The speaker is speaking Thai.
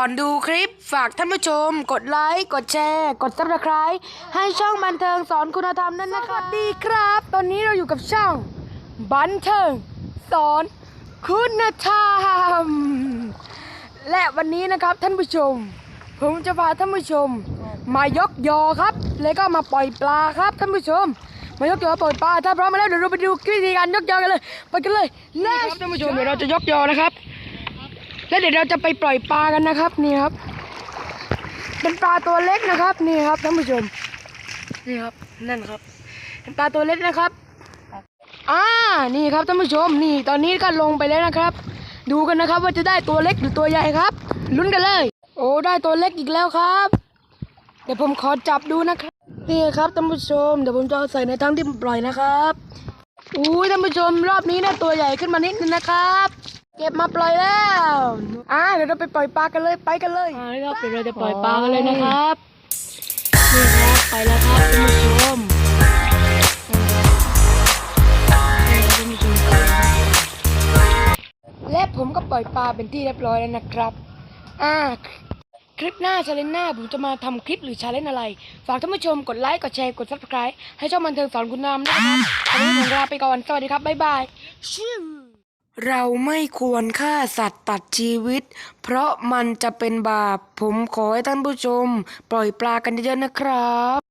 อนดูคลิปฝากท่านผู้ชม กดไลค์ กดแชร์ กดซับสไคร b e ให้ช่องบันเทิงสอนคุณธรรมนั่นนะครับสวัสดีครับ ตอนนี้เราอยู่กับช่อง บันเทิงสอนคุณธรรม และวันนี้นะครับท่านผู้ชม ผมจะพาท่านผู้ชม มายกยอครับ แล้วก็มาปล่อยปลาครับท่านผู้ชม มายกยอปล่อยปลาถ้าพร้อมมาแล้วเดี๋ยวเราไปดูวิธีการยกยอกันเลย ไปกันเลยครับท่านผู้ชมเดี๋ยวเราจะยกยอนะครับ แล้วเดี๋ยวเราจะไปปล่อยปลากันนะครับ นี่ครับ เป็นปลาตัวเล็กนะครับ นี่ครับท่านผู้ชม นี่ครับนั่นครับ เป็นปลาตัวเล็กนะครับอ่านี่ครับท่านผู้ชม นี่ตอนนี้ก็ลงไปแล้วนะครับ ดูกันนะครับว่าจะได้ตัวเล็กหรือตัวใหญ่ครับ ลุ้นกันเลย โอ้ได้ตัวเล็กอีกแล้วครับ เดี๋ยวผมขอจับดูนะครับ นี่ครับท่านผู้ชม เดี๋ยวผมจะเอาใส่ในทั้งที่ปล่อยนะครับอุ้ยท่านผู้ชมรอบนี้นะตัวใหญ่ขึ้นมานิดนึงนะครับ เก็บมาปล่อยแล้ว อ่าเดี๋ยวเราไปปล่อยปลากันเลยไปกันเลยอ่าครับเดี๋ยวเราจะปล่อยปลากันเลยนะครับนี่ครับไปแล้วครับท่านผู้ชมนี่ครับท่านผู้ชมและผมก็ปล่อยปลาเป็นที่เรียบร้อยแล้วนะครับ อ่า คลิปหน้าชาเลนหน้าผมจะมาทำคลิปหรือชาเลนอะไร ฝากท่านผู้ชมกดไลค์กดแชร์กด subscribe ให้ช่องบันเทิงสอนคุณนามด้วยนะครับวันนี้ผมลาไปก่อนสวัสดีครับบ๊ายบาย เราไม่ควรฆ่าสัตว์ตัดชีวิต เพราะมันจะเป็นบาป ผมขอให้ท่านผู้ชม ปล่อยปลากันเยอะๆนะครับ